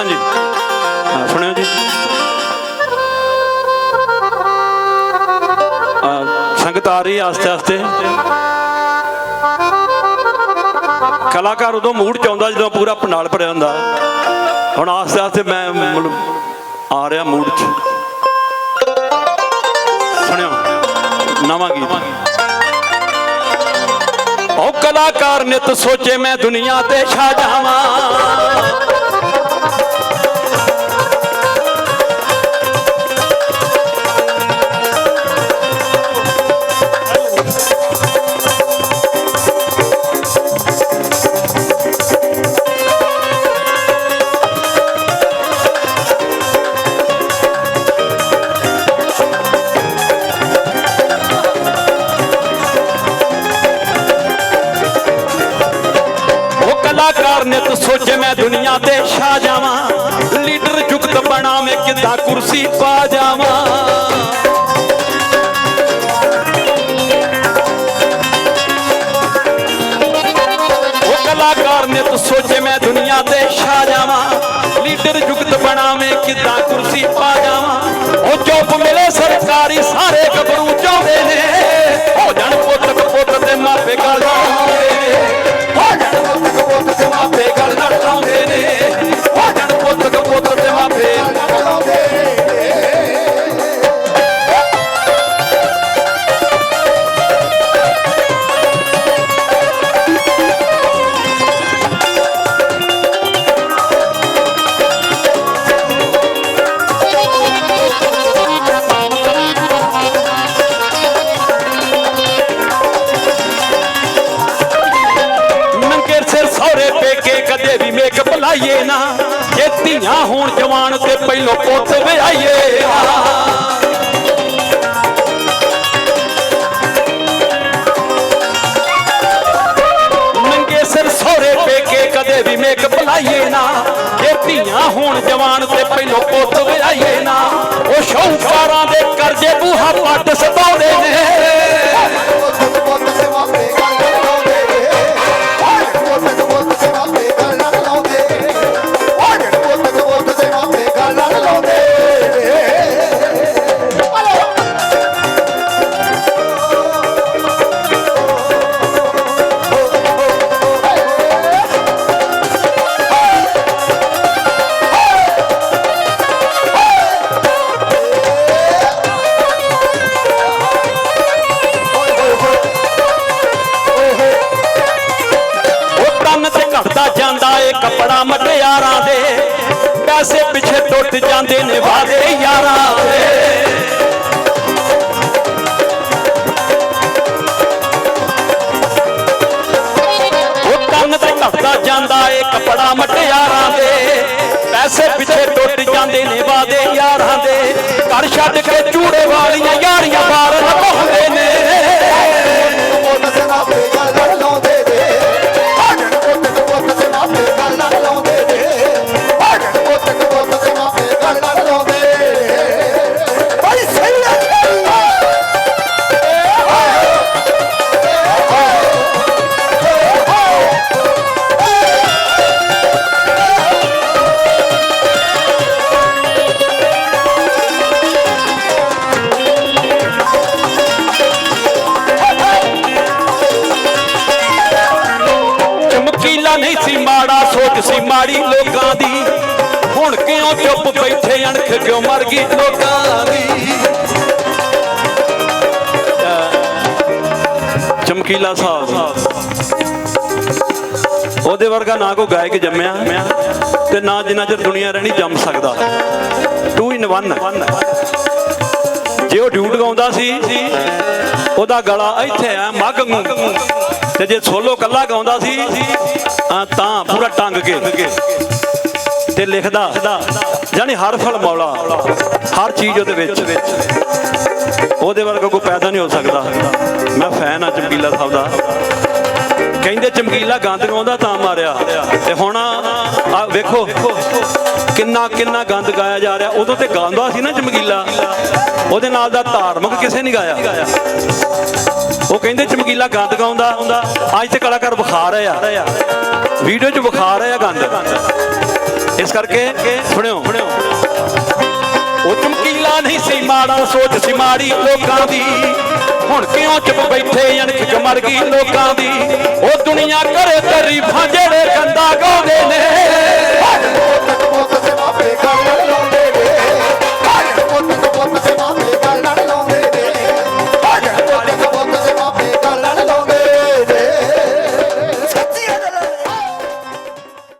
ਹਾਂਜੀ। ਸੁਣਿਓ ਜੀ। ਸੰਗਤ ਆ ਰਹੀ ਆਸਤੇ ਆਸਤੇ। ਕਲਾਕਾਰ ਉਦੋਂ ਮੂਡ ਚ ਆਉਂਦਾ ਜਦੋਂ ਪੂਰਾ ਪੰਡਾਲ ਭਰਿਆ ਹੁੰਦਾ। ਹੁਣ ਆਸਤੇ ਆਸਤੇ ਮੈਂ ਮਤਲਬ ਆ ਰਿਹਾ ਮੂਡ ਚ। ਸੁਣਿਓ, ਨਵਾਂ ਗੀਤ। ਉਹ ਕਲਾਕਾਰ ਨਿਤ ਸੋਚੇ ਮੈਂ ਦੁਨੀਆ ਤੇ ਛਾ ਜਾਵਾਂ ਮੈਂ ਦੁਨੀਆ ਤੇ ਛਾ ਜਾਵਾਂ। ਲੀਡਰ ਜੁਗਤ ਬਣਾਵੇਂ, ਕਿੱਦਾਂ ਕੁਰਸੀ ਪਾ ਜਾਵਾਂ। ਉਹ ਕਲਾਕਾਰ ਨਿਤ ਸੋਚੇ, ਮੈਂ ਦੁਨੀਆ ਤੇ ਛਾ ਜਾਵਾਂ। ਲੀਡਰ ਜੁਗਤ ਬਣਾਵੇਂ, ਕਿੱਦਾਂ ਕੁਰਸੀ ਪਾ ਜਾਵਾਂ। ਉਹ ਚੁੱਪ ਮਿਲੇ ਸਰਕਾਰੀ, ਸਾਰੇ ਗੱਭਰੂ ਚਾਹੁੰਦੇ ਨੇ। ਹੋ ਜਾਣ ਪੁੱਤ ਪੁੱਤ ਤੇ ਮਾਪੇ ਗੱਲ ਲਾਉਂਦੇ ਵੀ ਨਾ। ਜੇ ਧੀਆਂ ਹੋਣ ਜਵਾਨ ਤੇ ਪਹਿਲੋਂ ਪੁੱਤ ਵਿਆਈਏ ਨੰਗੇ ਪੇਕੇ ਕਦੇ ਵੀ ਮੇਕ ਭਲਾਈਏ ਨਾ। ਜੇ ਧੀਆਂ ਹੋਣ ਜਵਾਨ ਤੇ ਪਹਿਲੋਂ ਪੁੱਤ ਵਿਆਈਏ ਨਾ। ਉਹ ਸ਼ੌਹਕਾਰਾਂ ਦੇ ਕਰਜ਼ੇ ਬੂਹਾ ਪੱਟ ਸਤਾਉਂਦੇ ਨੇ। ਘਟਦਾ ਜਾਂਦਾ ਏ ਕੱਪੜਾ ਮਟਿਆਰਾਂ ਦੇ। ਪੈਸੇ ਪਿੱਛੇ ਟੁੱਟ ਜਾਂਦੇ ਨੇ ਵਾਦੇ ਯਾਰਾਂ ਦੇ। ਉਹ ਤੇ ਘਟਦਾ ਜਾਂਦਾ ਏ ਕੱਪੜਾ ਮਟਿਆਰਾਂ ਦੇ। ਪੈਸੇ ਪਿੱਛੇ ਟੁੱਟ ਜਾਂਦੇ ਨੇ ਵਾਦੇ ਯਾਰਾਂ ਦੇ। ਘਰ ਛੱਡ ਕੇ ਚੂੜੇ ਵਾਲੀਆਂ ਯਾਰੀਆਂ ਬਾਹਰ ਲਪਾਉਂਦੇ ਮਾੜਾ ਸੀ ਮਾੜੀ ਲੋਕਾਂ ਦੀ। ਹੁਣ ਕਿਉਂ ਚੁੱਪ ਬੈਠੇ ਅਣਖ ਕਿਉਂ ਮਰ ਗਈ ਲੋਕਾਂ ਦੀ? ਚਮਕੀਲਾ ਸਾਹਿਬ ਉਹਦੇ ਵਰਗਾ ਨਾ ਕੋਈ ਗਾਇਕ ਜੰਮਿਆ ਤੇ ਨਾ ਜਿੰਨਾ ਚਿਰ ਦੁਨੀਆ ਰਹਿਣੀ ਜੰਮ ਸਕਦਾ। ਟੂ ਇਨ 1 ਜੇ ਉਹ ਡਿਊਟ ਗਾਉਂਦਾ ਸੀ, ਉਹਦਾ ਗਲਾ ਇੱਥੇ ਆ ਮੱਗ ਨੂੰ। ਤੇ ਜੇ ਸੋਲੋ ਕੱਲਾ ਗਾਉਂਦਾ ਸੀ ਆ ਤਾਂ ਪੂਰਾ ਟੰਗ ਕੇ। ਤੇ ਲਿਖਦਾ, ਯਾਨੀ ਹਰ ਫਲ ਮੌਲਾ, ਹਰ ਚੀਜ਼ ਉਹਦੇ ਵਿੱਚ। ਉਹਦੇ ਵਰਗਾ ਕੋਈ ਪੈਦਾ ਨਹੀਂ ਹੋ ਸਕਦਾ। ਮੈਂ ਫੈਨ ਆ ਚਮਕੀਲਾ ਸਾਹਿਬ ਦਾ। ਕਹਿੰਦੇ ਚਮਕੀਲਾ ਗੰਦ ਗਾਉਂਦਾ ਤਾਂ ਮਾਰਿਆ। ਤੇ ਹੁਣ ਆ ਵੇਖੋ, ਕਿੰਨਾ ਕਿੰਨਾ ਗੰਦ ਗਾਇਆ ਜਾ ਰਿਹਾ। ਉਦੋਂ ਤੇ ਗਾਉਂਦਾ ਸੀ ਨਾ ਚਮਕੀਲਾ। ਉਹਦੇ ਨਾਲ ਦਾ ਧਾਰਮਿਕ ਕਿਸੇ ਨਹੀਂ ਗਾਇਆ। ਉਹ ਕਹਿੰਦੇ ਚਮਕੀਲਾ ਗੰਦ ਗਾਉਂਦਾ ਹੁੰਦਾ। ਅੱਜ ਤੇ ਕਲਾਕਾਰ ਵਿਖਾ ਰਹੇ ਆ। ਵੀਡੀਓ 'ਚ ਵਿਖਾ ਰਹੇ ਆ ਗੰਦ। ਇਸ ਕਰਕੇ ਸੁਣਿਓ। ਉਹ ਚਮਕੀਲਾ ਨਹੀਂ ਸੀ, ਮਾੜਾ ਸੋਚ ਸੀ ਮਾੜੀ ਲੋਕਾਂ ਦੀ। ਹੁਣ ਕਿਉਂ ਚੁੱਪ ਬੈਠੇ ਅਣਖ ਮਰ ਗਈ ਲੋਕਾਂ ਦੀ। ਉਹ ਦੁਨੀਆ ਕਰੇ ਤਾਰੀਫਾਂ ਜਿਹੜੇ